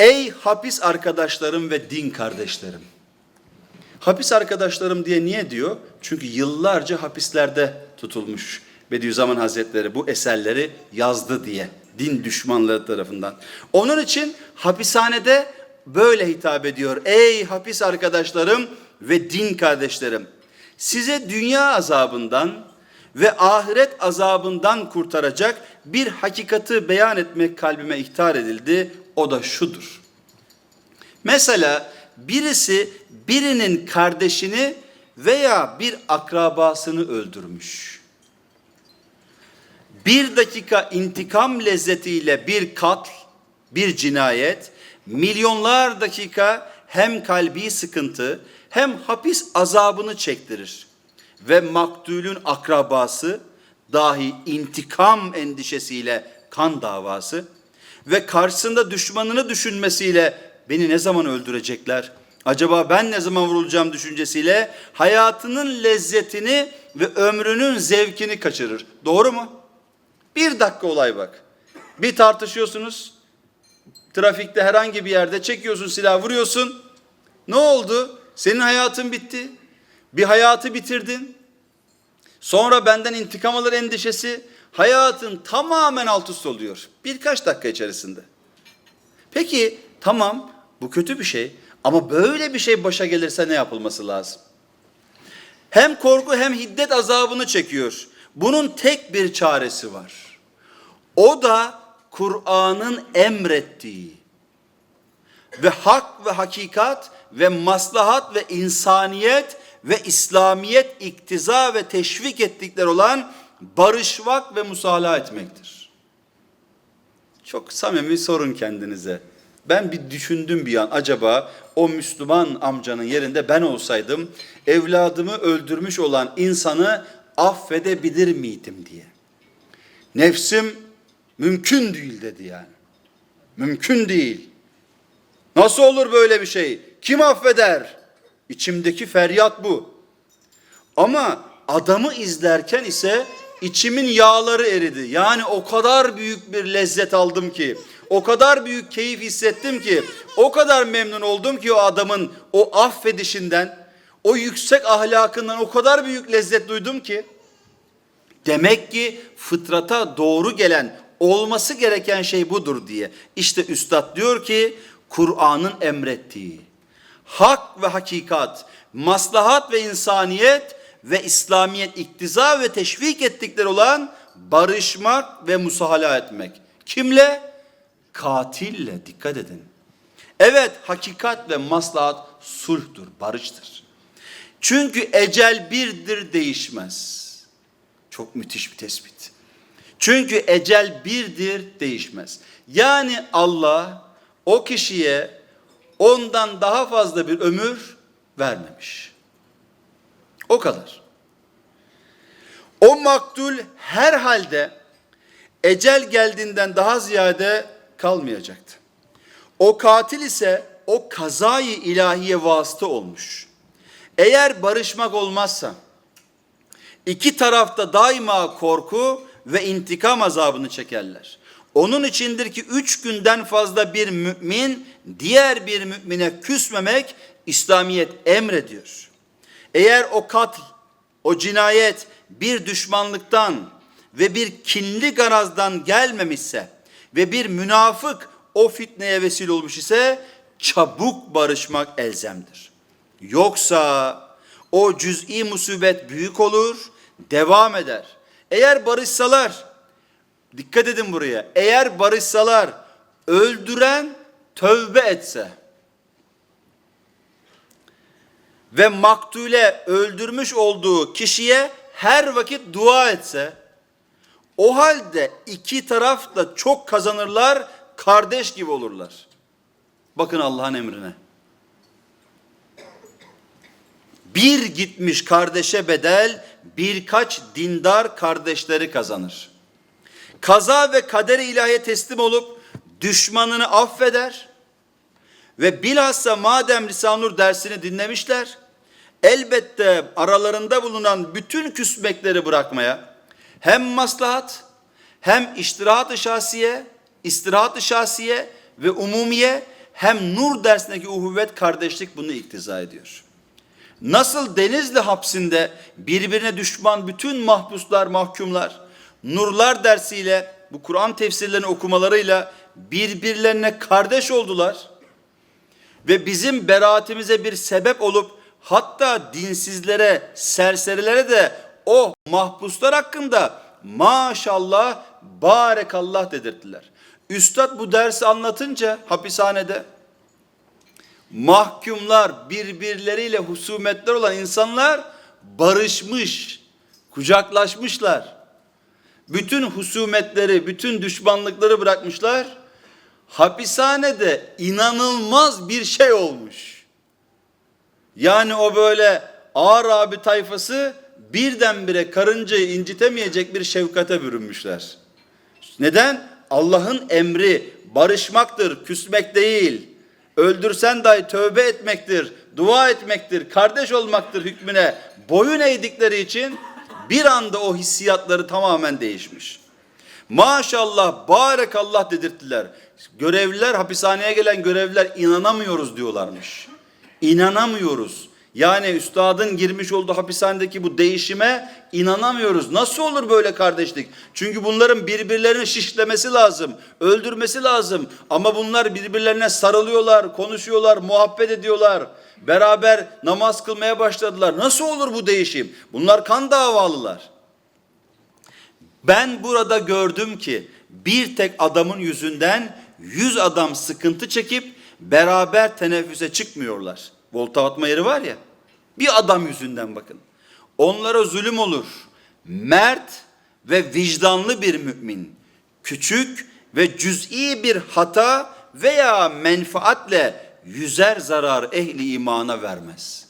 Ey hapis arkadaşlarım ve din kardeşlerim. Hapis arkadaşlarım diye niye diyor? Çünkü yıllarca hapislerde tutulmuş Bediüzzaman Hazretleri bu eserleri yazdı diye din düşmanları tarafından. Onun için hapishanede böyle hitap ediyor. Ey hapis arkadaşlarım ve din kardeşlerim. Size dünya azabından ve ahiret azabından kurtaracak bir hakikati beyan etmek kalbime ihtar edildi. O da şudur. Mesela birisi birinin kardeşini veya bir akrabasını öldürmüş. Bir dakika intikam lezzetiyle bir katl, bir cinayet, milyonlar dakika hem kalbi sıkıntı hem hapis azabını çektirir. Ve maktulün akrabası dahi intikam endişesiyle kan davası ve karşısında düşmanını düşünmesiyle beni ne zaman öldürecekler? Acaba ben ne zaman vurulacağım düşüncesiyle hayatının lezzetini ve ömrünün zevkini kaçırır. Doğru mu? Bir dakika olay bak. Bir tartışıyorsunuz. Trafikte herhangi bir yerde çekiyorsun silah vuruyorsun. Ne oldu? Senin hayatın bitti. Bir hayatı bitirdin. Sonra benden intikam alır endişesi. Hayatın tamamen alt üst oluyor. Birkaç dakika içerisinde. Peki tamam bu kötü bir şey ama böyle bir şey başa gelirse ne yapılması lazım? Hem korku hem hiddet azabını çekiyor. Bunun tek bir çaresi var. O da Kur'an'ın emrettiği ve hak ve hakikat ve maslahat ve insaniyet ve İslamiyet iktiza ve teşvik ettikleri olan barışmak ve musalaha etmektir. Çok samimi sorun kendinize. Ben bir düşündüm bir an acaba o Müslüman amcanın yerinde ben olsaydım evladımı öldürmüş olan insanı affedebilir miydim diye. Nefsim mümkün değil dedi yani. Mümkün değil. Nasıl olur böyle bir şey? Kim affeder? İçimdeki feryat bu. Ama adamı izlerken ise içimin yağları eridi. Yani o kadar büyük bir lezzet aldım ki, o kadar büyük keyif hissettim ki, o kadar memnun oldum ki o adamın o affedişinden, o yüksek ahlakından o kadar büyük lezzet duydum ki, demek ki fıtrata doğru gelen, olması gereken şey budur diye. İşte üstad diyor ki, Kur'an'ın emrettiği, hak ve hakikat, maslahat ve insaniyet ve İslamiyet iktiza ve teşvik ettikleri olan barışmak ve musahala etmek. Kimle? Katille dikkat edin. Evet hakikat ve maslahat sulhtur, barıştır. Çünkü ecel birdir değişmez. Çok müthiş bir tespit. Çünkü ecel birdir değişmez. Yani Allah o kişiye ondan daha fazla bir ömür vermemiş. O kadar. O maktul herhalde ecel geldiğinden daha ziyade kalmayacaktı. O katil ise o kazayı ilahiye vasıta olmuş. Eğer barışmak olmazsa iki tarafta daima korku ve intikam azabını çekerler. Onun içindir ki üç günden fazla bir mümin diğer bir mümine küsmemek İslamiyet emrediyor. Eğer o katl, o cinayet bir düşmanlıktan ve bir kinli garazdan gelmemişse ve bir münafık o fitneye vesile olmuş ise çabuk barışmak elzemdir. Yoksa o cüz'i musibet büyük olur, devam eder. Eğer barışsalar, dikkat edin buraya, eğer barışsalar öldüren tövbe etse ve maktule öldürmüş olduğu kişiye her vakit dua etse, o halde iki taraf da çok kazanırlar, kardeş gibi olurlar. Bakın Allah'ın emrine. Bir gitmiş kardeşe bedel birkaç dindar kardeşleri kazanır. Kaza ve kader ilahiye teslim olup düşmanını affeder ve bilhassa madem Lisanur dersini dinlemişler, elbette aralarında bulunan bütün küsmekleri bırakmaya, hem maslahat, hem iştirahat-ı şahsiye, istirahat-ı şahsiye ve umumiye, hem nur dersindeki uhuvvet kardeşlik bunu iktiza ediyor. Nasıl Denizli hapsinde birbirine düşman bütün mahpuslar, mahkumlar nurlar dersiyle bu Kur'an tefsirlerini okumalarıyla birbirlerine kardeş oldular ve bizim beraatimize bir sebep olup hatta dinsizlere, serserilere de o mahpuslar hakkında maşallah, barekallah dedirttiler. Üstad bu dersi anlatınca hapishanede mahkumlar birbirleriyle husumetler olan insanlar barışmış, kucaklaşmışlar. Bütün husumetleri, bütün düşmanlıkları bırakmışlar. Hapishanede inanılmaz bir şey olmuş. Yani o böyle ağır abi tayfası birdenbire karıncayı incitemeyecek bir şefkate bürünmüşler. Neden? Allah'ın emri barışmaktır, küsmek değil. Öldürsen dahi tövbe etmektir, dua etmektir, kardeş olmaktır hükmüne boyun eğdikleri için bir anda o hissiyatları tamamen değişmiş. Maşallah, barekallah dedirttiler. Görevliler, hapishaneye gelen görevliler inanamıyoruz diyorlarmış. İnanamıyoruz. Yani üstadın girmiş olduğu hapishanedeki bu değişime inanamıyoruz. Nasıl olur böyle kardeşlik? Çünkü bunların birbirlerini şişlemesi lazım, öldürmesi lazım. Ama bunlar birbirlerine sarılıyorlar, konuşuyorlar, muhabbet ediyorlar. Beraber namaz kılmaya başladılar. Nasıl olur bu değişim? Bunlar kan davalılar. Ben burada gördüm ki bir tek adamın yüzünden yüz adam sıkıntı çekip beraber teneffüse çıkmıyorlar. Volta atma yeri var ya. Bir adam yüzünden bakın. Onlara zulüm olur. Mert ve vicdanlı bir mümin. Küçük ve cüz'i bir hata veya menfaatle yüzer zarar ehli imana vermez.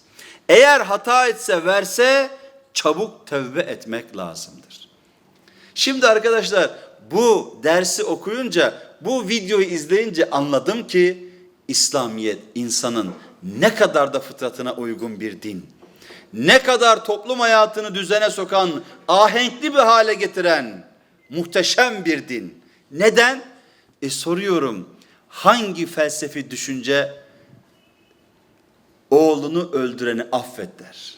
Eğer hata etse verse çabuk tevbe etmek lazımdır. Şimdi arkadaşlar bu dersi okuyunca, bu videoyu izleyince anladım ki İslamiyet insanın ne kadar da fıtratına uygun bir din. Ne kadar toplum hayatını düzene sokan, ahenkli bir hale getiren muhteşem bir din. Neden? E soruyorum. Hangi felsefi düşünce oğlunu öldüreni affet der?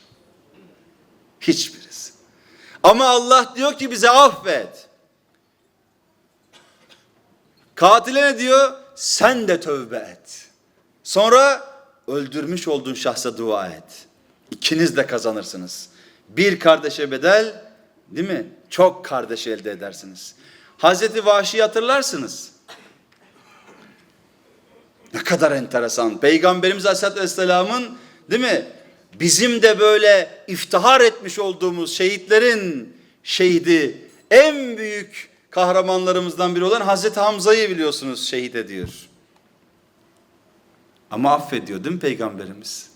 Hiçbirisi. Ama Allah diyor ki bize affet. Katile ne diyor? Sen de tövbe et. Sonra öldürmüş olduğun şahsa dua et. İkiniz de kazanırsınız. Bir kardeşe bedel, değil mi? Çok kardeş elde edersiniz. Hazreti Vahşi'yi hatırlarsınız. Ne kadar enteresan. Peygamberimiz Aleyhisselatü Vesselam'ın değil mi? Bizim de böyle iftihar etmiş olduğumuz şehitlerin şehidi en büyük kahramanlarımızdan biri olan Hazreti Hamza'yı biliyorsunuz şehit ediyor. Ama affediyor değil mi Peygamberimiz?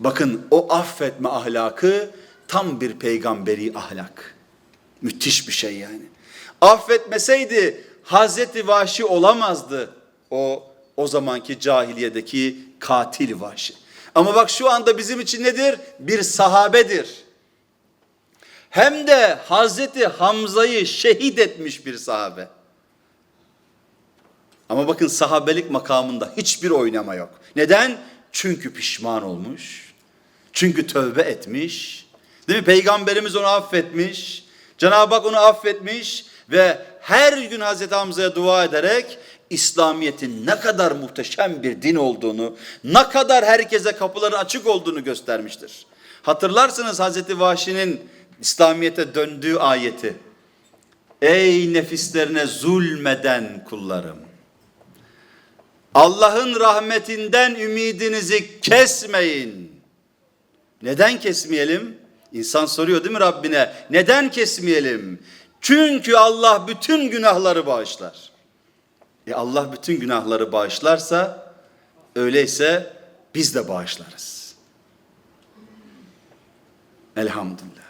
Bakın o affetme ahlakı tam bir peygamberi ahlak. Müthiş bir şey yani. Affetmeseydi Hazreti Vahşi olamazdı o o zamanki cahiliyedeki katil Vahşi. Ama bak şu anda bizim için nedir? Bir sahabedir. Hem de Hazreti Hamza'yı şehit etmiş bir sahabe. Ama bakın sahabelik makamında hiçbir oynama yok. Neden? Çünkü pişman olmuş. Çünkü tövbe etmiş. Değil mi? Peygamberimiz onu affetmiş. Cenab-ı Hak onu affetmiş ve her gün Hazreti Hamza'ya dua ederek İslamiyet'in ne kadar muhteşem bir din olduğunu, ne kadar herkese kapıların açık olduğunu göstermiştir. Hatırlarsınız Hazreti Vahşi'nin İslamiyet'e döndüğü ayeti. Ey nefislerine zulmeden kullarım. Allah'ın rahmetinden ümidinizi kesmeyin. Neden kesmeyelim? İnsan soruyor değil mi Rabbine? Neden kesmeyelim? Çünkü Allah bütün günahları bağışlar. E Allah bütün günahları bağışlarsa öyleyse biz de bağışlarız. Elhamdülillah.